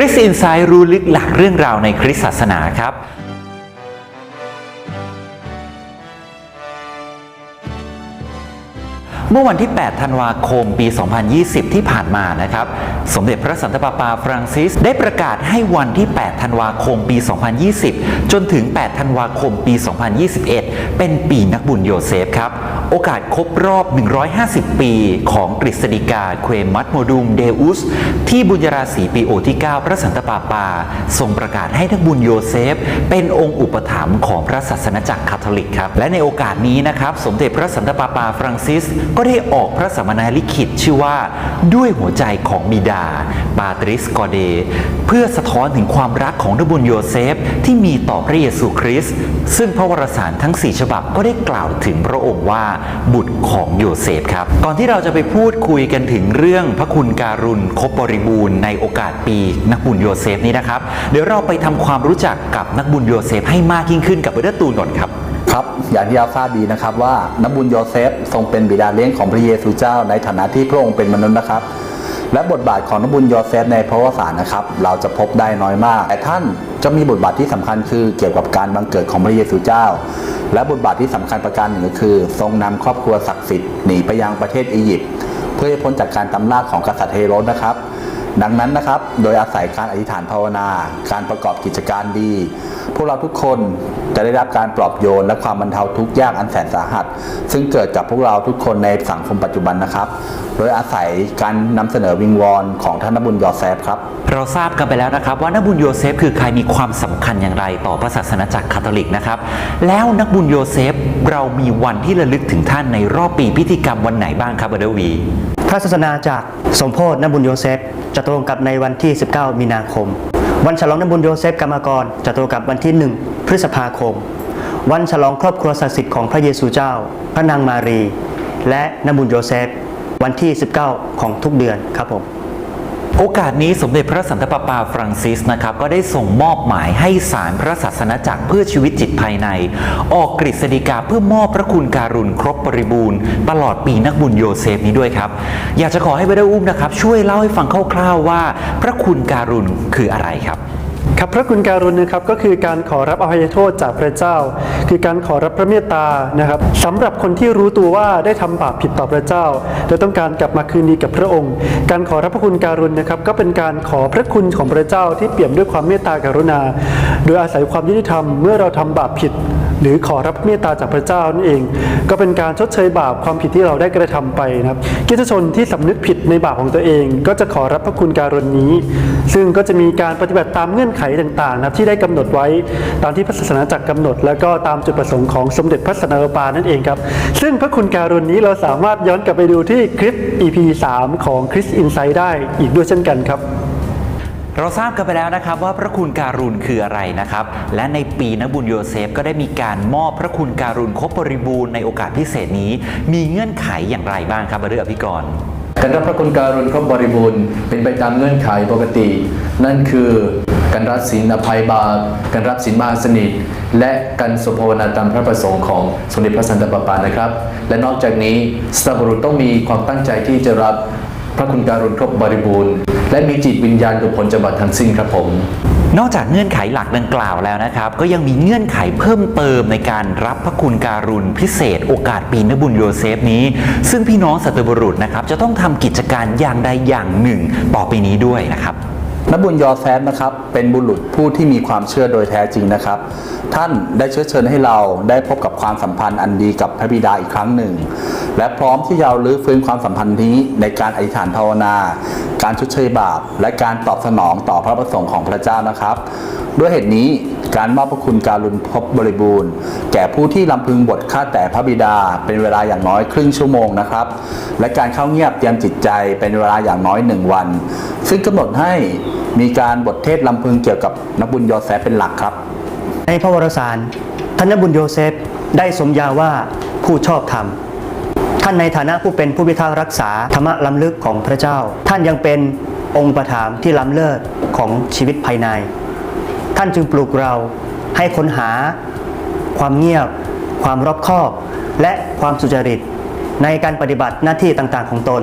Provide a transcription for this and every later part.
ริสอินไซด์รู้ลึกหลักเรื่องราวในคริสศาสนาครับ เมื่อวันที่ 8 ธันวาคม ปี 2020 ที่ผ่านมานะครับ สมเด็จพระสันตะปาปาฟรังซิส ได้ประกาศให้วันที่ 8 ธันวาคม ปี 2020 จนถึง 8 ธันวาคม ปี 2021 เป็นปีนักบุญโยเซฟครับ โอกาสครบรอบ 150 ปีของกฤษฎีกาเควมัตโมดุมเดอุส ที่บุญราศีปีโอที่ 9 พระสันตะปาปา ทรงประกาศให้นักบุญโยเซฟ เป็นองค์อุปถัมภ์ของพระศาสนาจักรคาทอลิกครับ และในโอกาสนี้นะครับ สมเด็จพระสันตะปาปาฟรังซิส ก็ได้ออกพระสัมมนาลิขิตชื่อว่า ด้วยหัวใจของบิดาปาตริสกอเด เพื่อสะท้อนถึงความรักของนักบุญโยเซฟ ที่มีต่อพระเยซูคริสต์ซึ่งพระวรสารทั้ง 4 ฉบับก็ได้กล่าวถึงพระองค์ว่าบุตรของโยเซฟครับ ก่อนที่เราจะไปพูดคุยกันถึงเรื่องพระคุณการุณครบบริบูรณ์ในโอกาสปีนักบุญโยเซฟนี้นะครับ เดี๋ยวเราไปทำความรู้จักกับนักบุญโยเซฟให้มากยิ่งขึ้นกับเบอร์ตูนก่อนครับครับ อย่างที่เราทราบดีนะครับว่านักบุญโยเซฟทรงเป็นบิดาเลี้ยงของพระเยซูเจ้าในฐานะที่พระองค์เป็นมนุษย์นะครับ และบทบาทของนบุญยอเซฟในพระวสารนะครับ เราจะพบได้น้อยมาก แต่ท่านจะมีบทบาทที่สำคัญคือเกี่ยวกับการบังเกิดของพระเยซูเจ้า และบทบาทที่สำคัญประการหนึ่งก็คือ ทรงนำครอบครัวศักดิ์สิทธิ์หนีไปยังประเทศอียิปต์เพื่อให้พ้นจากการตำราของกษัตริย์เฮโรดนะครับ ดังนั้นนะครับ โดยอาศัยการอธิษฐานภาวนา การประกอบกิจการดี พวกเราทุกคนจะได้รับการปลอบโยนและความบรรเทาทุกข์ยากอันแสนสาหัส ซึ่งเกิดกับพวกเราทุกคนในสังคมปัจจุบันนะครับ โดยอาศัยการนำเสนอวิงวอนของท่านนบุญยอแซฟครับ เราทราบกันไปแล้วนะครับ ว่านบุญโยเซฟคือใครมีความสำคัญอย่างไรต่อพระศาสนาจักรคาทอลิกนะครับ แล้วนักบุญโยเซฟเรามีวันที่ระลึกถึงท่านในรอบปีพิธีกรรมวันไหนบ้างครับเบอเดอร์วี พระศาสนาจากสมโพธินบุญโยเซฟ จะตรงกับในวันที่ 19 มีนาคม วันฉลองนบุญโยเซฟกรรมกร จะตรงกับวันที่ 1 พฤษภาคม วันฉลองครอบครัวศักดิ์สิทธิ์ของพระเยซูเจ้า พระนางมารี และนบุญโยเซฟ วันที่ 19 ของทุกเดือนครับผม โอกาสนี้สมเด็จพระสันตะปาปาฟรังซิสนะครับก็ได้ส่งมอบหมายให้สารพระศาสนาจักรเพื่อชีวิตจิตภายใน ออกกฤษฎีกาเพื่อมอบพระคุณการุณครบบริบูรณ์ตลอดปีนักบุญโยเซฟนี้ด้วยครับ อยากจะขอให้เบดอุ้มนะครับ ช่วยเล่าให้ฟังคร่าวๆว่า พระคุณการุณคืออะไรครับ ครับพระคุณการุณนะครับก็คือการขอรับอภัยโทษจากพระเจ้า คือการขอรับพระเมตตานะครับสำหรับคนที่รู้ตัวว่าได้ทำบาปผิดต่อพระเจ้า และต้องการกลับมาคืนดีกับพระองค์ การขอรับพระคุณการุณนะครับก็เป็นการขอพระคุณของพระเจ้าที่เปี่ยมด้วยความเมตตากรุณา โดยอาศัยความยุติธรรมเมื่อเราทำบาปผิด หรือขอรับเมตตาจากพระเจ้านั่นเอง ก็เป็นการชดเชยบาปความผิดที่เราได้กระทำไปนะครับกิจชนที่สำนึกผิดในบาปของตัวเอง ก็จะขอรับพระคุณการุณนี้ ซึ่งก็จะมีการปฏิบัติตามเงื่อนไขต่างๆนะครับที่ได้กำหนดไว้ตามที่พระศาสนาจักรกำหนด แล้วก็ตามจุดประสงค์ของสมเด็จพระสันตะปาปานั่นเองครับ ซึ่งพระคุณการุณนี้เราสามารถย้อนกลับไปดูที่คลิป EP 3 ของคริสอินไซด์ได้อีกด้วยเช่นกันครับ เราทราบกันไปแล้วนะครับว่าพระคุณการุณคืออะไรนะครับ และในปีนบุญโยเซฟก็ได้มีการมอบพระคุณการุณครบบริบูรณ์ในโอกาสพิเศษนี้ มีเงื่อนไขอย่างไรบ้างครับเรื่องอภิกรการรับพระคุณการุณครบบริบูรณ์เป็นไปตามเงื่อนไขปกติ นั่นคือการรับศีลอภัยบาปการรับศีลมหาสนิท และการสภาวนาตามพระประสงค์ของสมเด็จพระสันตะปาปานะครับ และนอกจากนี้สตาบรุษต้องมีความตั้งใจที่จะรับพระคุณการุณครบบริบูรณ์ และมีจิตวิญญาณกับผลจบัตทั้งสิ้นครับผม นอกจากเงื่อนไขหลักดังกล่าวแล้วนะครับ ก็ยังมีเงื่อนไขเพิ่มเติมในการรับพระคุณการุณพิเศษ โอกาสปีนบุญโยเซฟนี้ ซึ่งพี่น้องสัตบุรุษนะครับจะต้องทำกิจการอย่างใดอย่างหนึ่ง ต่อไปนี้ด้วยนะครับ นบุญยอแซฟนะครับ เป็นบุรุษผู้ที่มีความเชื่อโดยแท้จริงนะครับ ท่านได้เชื้อเชิญให้เราได้พบกับความสัมพันธ์อันดีกับพระบิดาอีกครั้งหนึ่ง และพร้อมที่จะรื้อฟื้นความสัมพันธ์นี้ในการอธิษฐานภาวนา การชดเชยบาป และการตอบสนองต่อพระประสงค์ของพระเจ้านะครับ ด้วยเหตุนี้การมอบพระคุณการุณพบบริบูรณ์ แก่ผู้ที่ลำพึงบทข้าแต่พระบิดาเป็นเวลาอย่างน้อยครึ่งชั่วโมงนะครับ และการเข้าเงียบเตรียมจิตใจเป็นเวลาอย่างน้อยหนึ่งวัน ซึ่งกำหนดให้มีการบทเทศลำพึงเกี่ยวกับนบุญยอแซฟเป็นหลักครับ ในพระวรสารท่านนบุญโยเซฟได้สมญาว่าผู้ชอบธรรมท่านในฐานะผู้เป็นผู้พิทักษ์รักษาธรรมะล้ำลึกของพระเจ้า ท่านยังเป็นองค์ประถามที่ล้ำเลิศของชีวิตภายใน ท่านจึงปลูกเราให้ค้นหา ความเงียบ ความรอบคอบ และความสุจริต ในการปฏิบัติหน้าที่ต่างๆ ของตน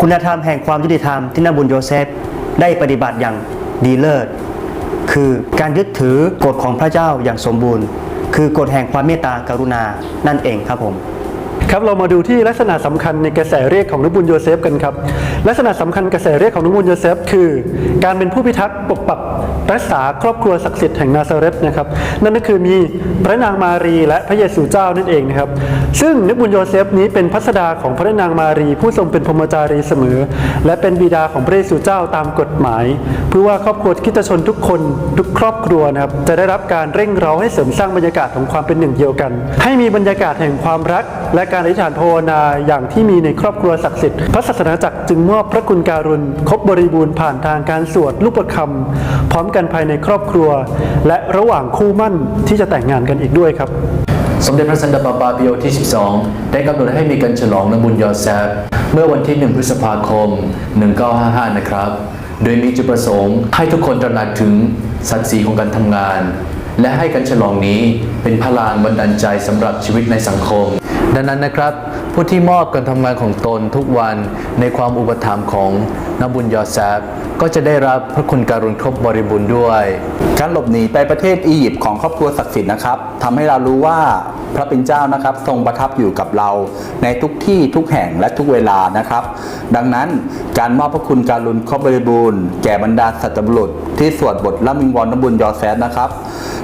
คุณธรรมแห่งความยุติธรรมที่นบุญโยเซฟได้ปฏิบัติอย่างดีเลิศ คือการยึดถือกฎของพระเจ้าอย่างสมบูรณ์ คือกฎแห่งความเมตตากรุณานั่นเองครับผมครับเรามาดูที่ลักษณะสำคัญในกระแสเรียกของนบุญโยเซฟกันครับ ลักษณะสำคัญกระแสเรียกของนบุญโยเซฟคือ การเป็นผู้พิทักษ์ปกปัก รักษาครอบครัวศักดิ์สิทธิ์แห่งนาซาเรตนะครับ นั่นก็คือมีพระนางมารีและพระเยซูเจ้านั่นเองนะครับ ซึ่งนบุญโยเซฟนี้เป็นพัสดาของพระนางมารี ผู้ทรงเป็นพรหมจารีเสมอ และเป็นบิดาของพระเยซูเจ้าตามกฎหมาย เพื่อว่าครอบครัวคิตชนทุกคนทุกครอบครัวนะครับจะได้รับการเร่งเร้าให้เสริมสร้างบรรยากาศของความเป็นหนึ่งเดียวกัน ให้มีบรรยากาศแห่งความรัก และการอธิษฐานภาวนาอย่างที่มีในครอบครัวศักดิ์สิทธิ์พระศาสนาจักรจึงมอบพระคุณการุณครบบริบูรณ์ผ่านทางการสวดลูกประคำพร้อมกันภายในครอบครัว และระหว่างคู่มั่นที่จะแต่งงานกันอีกด้วยครับ สมเด็จพระสันตะปาปาปิโอที่ 12 ได้กำหนดให้มีการฉลองนบุญยอแซฟเมื่อวันที่ 1 พฤษภาคม 1955 นะครับ โดยมีจุดประสงค์ให้ทุกคนตระหนักถึงศักดิ์ศรีของการทำงาน และให้การฉลองนี้เป็นพลังบันดาลใจสำหรับชีวิตในสังคม ดังนั้นนะครับ ผู้ที่มอบการทำงานของตนทุกวันในความอุปถัมภ์ของนบุญยอแซฟก็จะได้รับพระคุณการุณครบบริบูรณ์ด้วย การหลบหนีไปประเทศอียิปต์ของครอบครัวศักดิ์สิทธิ์นะครับทำให้เรารู้ว่าพระเป็นเจ้านะครับ ทรงประทับอยู่กับเราในทุกที่ทุกแห่งและทุกเวลานะครับ ดังนั้นการมอบพระคุณการุณครบบริบูรณ์แก่บรรดาสัตว์บุรุษที่สวดบทละมิงวรนนบุญยอแซฟนะครับ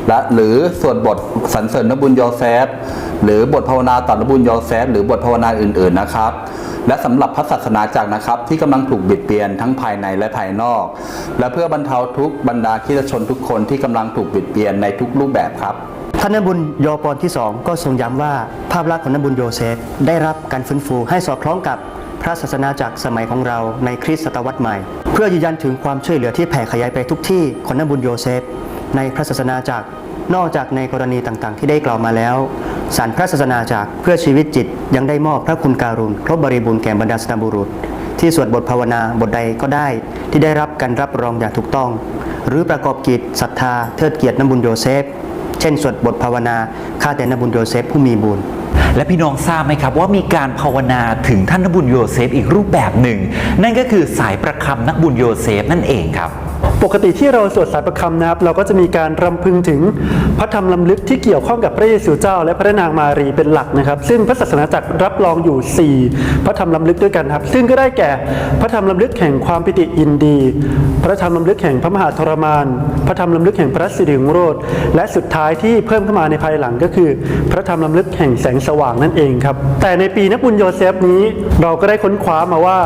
และหรือสวดบทสรรเสริญนบุญยอแซฟหรือบทภาวนาต่อนบุญยอแซฟหรือบทภาวนาอื่น ๆนะครับ และสำหรับพระศาสนาจักรนะครับ ที่กำลังถูกบิดเบียนทั้งภายในและภายนอกและเพื่อบรรเทาทุกบรรดาคริสตชนทุกคนที่กำลังถูกบิดเบียนในทุกรูปแบบครับท่านนบุญโยปอนที่2ก็ทรงย้ำว่าภาพลักษณ์ของนบุญโยเซฟได้รับการฟื้นฟูให้สอดคล้องกับพระศาสนาจักสมัยของเราในคริสตศตวรรษใหม่ เพื่อยืนยันถึงความช่วยเหลือที่แผ่ขยายไปทุกที่ของนบุญโยเซฟ ในพระศาสนาจักนอกจากในกรณีต่างๆ ที่ได้กล่าวมาแล้วสารพระศาสนาจักเพื่อชีวิตจิตยังได้มอบพระคุณการุณครบบริบูรณ์แก่บรรดาสตบุรุษ ที่สวดบทภาวนาบทใดก็ได้ ที่ได้รับการรับรองอย่างถูกต้อง หรือประกอบกิจศรัทธาเทิดเกียรตินบุญโยเซฟ เช่นสวดบทภาวนาข้าแต่นบุญโยเซฟผู้มีบุญและพี่น้องทราบไหมครับว่ามีการภาวนาถึงท่านนบุญโยเซฟอีกรูปแบบหนึ่ง นั่นก็คือสายประคำนักบุญโยเซฟนั่นเองครับ ปกติที่เราสวดสายประคำนะครับ เราก็จะมีการรำพึงถึงพระธรรมลำลึกที่เกี่ยวข้องกับพระเยซูเจ้า และพระนางมารีเป็นหลักนะครับ ซึ่งพระศาสนาจักรรับรองอยู่ 4 พระธรรมลำลึกด้วยกันครับ ซึ่งก็ได้แก่พระธรรมลำลึกแห่งความปิติยินดี พระธรรมลำลึกแห่งพระมหาทรมาน พระธรรมลำลึกแห่งพระสิริโรธและสุดท้ายที่เพิ่มเข้ามาในภายหลังก็คือ พระธรรมลำลึกแห่งแสงสว่างนั่นเองครับแต่ในปีนักบุญโยเซฟนี้เราก็ได้ค้นคว้ามาว่า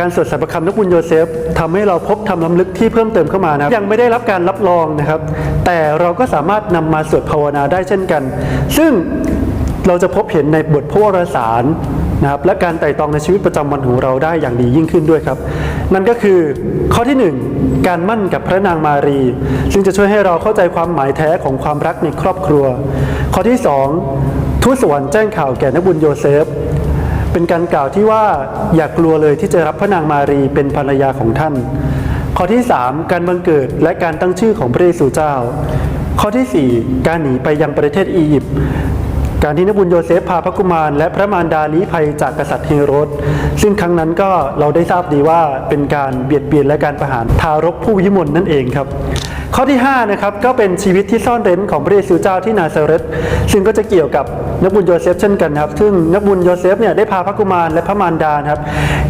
การสวดสายประคำนักบุญโยเซฟทำให้เราพบธรรมลำลึกที่เพิ่มเติมเข้ามานะยังไม่ได้รับการรับรองนะครับ แต่เราก็สามารถนำมาสวดภาวนาได้เช่นกัน ซึ่งเราจะพบเห็นในบทพระวรสารนะครับและการไต่ตองในชีวิตประจำวันของเราได้อย่างดียิ่งขึ้นด้วยครับ นั่นก็คือข้อที่หนึ่งการมั่นกับพระนางมารี ซึ่งจะช่วยให้เราเข้าใจความหมายแท้ของความรักในครอบครัว ข้อที่สองทูตสวรรค์แจ้งข่าวแก่นักบุญโยเซฟ เป็นการกล่าวที่ว่าอย่ากลัวเลยที่จะรับพระนางมารีเป็นภรรยาของท่าน ข้อที่ 3 การบังเกิดและการตั้งชื่อของพระเยซูเจ้า ข้อทีสี่ 4 การหนีไปยังประเทศอียิปต์การที่นบุญโยเซฟพาพระกุมาร และพระมารดาลี้ภัยจากกษัตริย์เฮโรดซึ่งครั้งนั้นก็เราได้ทราบดีว่าเป็นการเบียดเบียนและการประหารทารกผู้วิมลนั่นเองครับ ข้อที่5นะครับก็เป็นชีวิตที่ซ่อนเร้นของพระเยซูเจ้าที่นาซาเรตซึ่งก็จะเกี่ยวกับนักบุญโยเซฟเช่นกันครับซึ่งนักบุญโยเซฟเนี่ยได้พาพระกุมารและพระมารดาครับ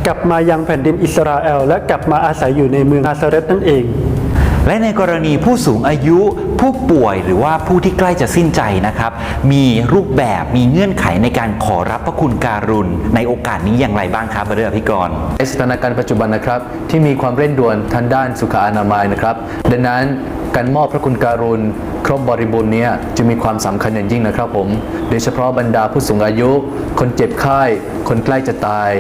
กลับมายังแผ่นดินอิสราเอลและกลับมาอาศัยอยู่ในเมืองนาซาเรตนั่นเอง และในกรณีผู้สูงอายุผู้ป่วยหรือว่าผู้ที่ใกล้จะสิ้นใจนะครับ มีรูปแบบมีเงื่อนไขในการขอรับพระคุณการุณ ในโอกาสนี้อย่างไรบ้างครับเรือพิกรในสถานการณ์ปัจจุบันนะครับ ที่มีความเร่งด่วนทางด้านสุขอนามัยนะครับ ดังนั้นการมอบพระคุณการุณ รบบริบูรณ์นี้จะมีความสำคัญอย่างยิ่งนะครับผม โดยเฉพาะบรรดาผู้สูงอายุ คนเจ็บไข้ คนใกล้จะตาย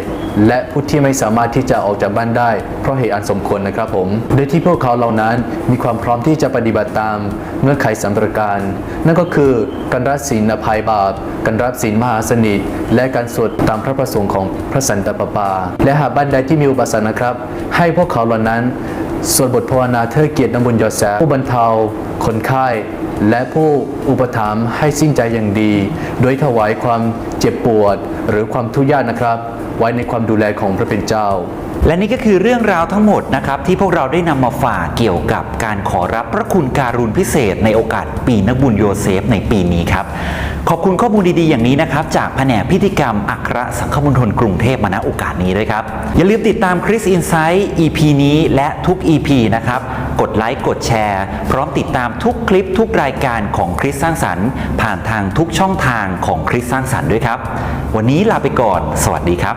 และผู้ที่ไม่สามารถที่จะออกจากบ้านได้ เพราะเหตุอันสมควรนะครับผม โดยที่พวกเขาเหล่านั้นมีความพร้อมที่จะปฏิบัติตามเงื่อนไขสามประการ นั่นก็คือการรักศีลอภัยบาป การรับศีลมหาสนิท และการสวดตามพระประสงค์ของพระสันตะปาปา และหากบ้านใดที่มีอุปสรรคนะครับ ให้พวกเขาเหล่านั้น สวดบทภาวนาเทิดเกียรตินบุญยอดแซฟผู้บรรเทา คนไข้ และผู้อุปถัมภ์ให้สิ้นใจอย่างดี โดยถวายความเจ็บปวด หรือความทุกข์ยากนะครับ ไว้ในความดูแลของพระเป็นเจ้า และนี่ก็คือเรื่องราวทั้งหมดนะครับ ที่พวกเราได้นำมาฝากเกี่ยวกับการขอรับพระคุณการุณพิเศษ ในโอกาสปีนักบุญโยเซฟในปีนี้ครับ ขอบคุณข้อมูลดีๆอย่างนี้นะครับ จากแผนกพิธีกรรม อัครสังฆมณฑลกรุงเทพมาณโอกาสนี้ด้วยครับ อย่าลืมติดตามคริสอินไซต์ EP นี้และทุก EP นะครับ กดไลค์กดแชร์ พร้อมติดตามทุกคลิปทุกรายการของคริสสร้างสรรค์ ผ่านทางทุกช่องทางของคริสสร้างสรรค์ด้วยครับ วันนี้ลาไปก่อน สวัสดีครับ